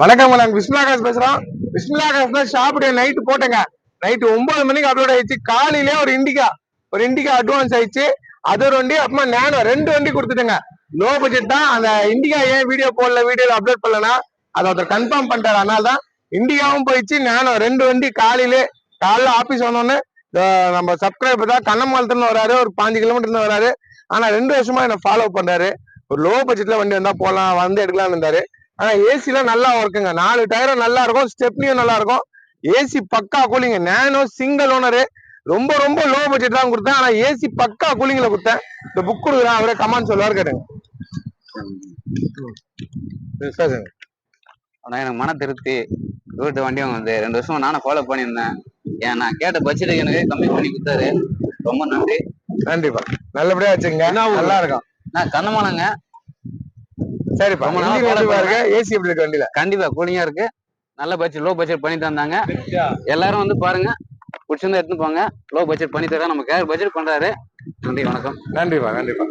வணக்கம் நாங்க விஸ்மிலாகாஸ் பேசுறோம். விஸ்மிலாகாஸ் தான் ஷாப்புடைய நைட்டு போட்டேங்க. நைட்டு ஒன்பது மணிக்கு அப்லோட் ஆயிடுச்சு. காலையிலே ஒரு இண்டிகா ஒரு இண்டிகா அட்வான்ஸ் ஆயிடுச்சு. அது ஒரு வண்டி அப்புறமா நேனோ ரெண்டு வண்டி கொடுத்துட்டேங்க. லோ பட்ஜெட் தான். அந்த இண்டிகா ஏன் வீடியோ போடல வீடியோல அப்லோட் பண்ணலனா அதை ஒருத்தர் கன்ஃபார்ம் பண்ணிட்டாரு. அதனால தான் இண்டிகாவும் போயிடுச்சு நேனோ ரெண்டு வண்டி காலையிலே காலைல ஆபீஸ் வந்தோடனே நம்ம சப்ஸ்கிரைபர் தான் கண்ணமாலத்துன்னு வராரு. ஒரு பாஞ்சு கிலோமீட்டர்ல வராரு. ஆனால் ரெண்டு வருஷமா என்னை ஃபாலோ பண்ணுறாரு ஒரு லோ பட்ஜெட்ல வண்டி வந்தால் போகலாம் வந்து எடுக்கலாம்னு இருந்தாரு. ஆனா ஏசிலாம் நல்லா இருக்குங்க. நாலு டயரும் நல்லா இருக்கும். ஸ்டெப்னியும் நல்லா இருக்கும். ஏசி பக்கா கூலிங்க நேனோ சிங்கிள் ஓனரு ரொம்ப ரொம்ப லோ பட்ஜெட் தான் கொடுத்தேன். ஆனா ஏசி பக்கா கூலிங்ல கொடுத்தேன். இந்த புக் கொடுக்குறேன். அவரே கமான் சொல்லுவார் கேட்டுங்க. ஆனா எனக்கு மன திருப்தி. வீட்டு வண்டியும் வந்து ரெண்டு வருஷமா நானும் ஃபாலோ பண்ணியிருந்தேன். ஏன் நான் கேட்ட பட்ஜெட்டுக்கு எனக்கு கம்மி பண்ணி கொடுத்தாரு. ரொம்ப நன்றி. நன்றிப்பா. நல்லபடியா வச்சுங்க நல்லா இருக்கும். நான் கண்ணமாலங்க சரிப்பா. பாருங்க ஏசி எப்படி இருக்கு வண்டியில. கண்டிப்பா கூலிங்கா இருக்கு. நல்ல பட்ஜெட் லோ பட்ஜெட் பண்ணி தந்தாங்க. எல்லாரும் வந்து பாருங்க. பிடிச்சிருந்தா எடுத்துன்னு போங்க. லோ பட்ஜெட் பண்ணி தரேன் நம்ம கேர் பட்ஜெட் பண்றாரு? நன்றி வணக்கம். நன்றிப்பா நன்றிப்பா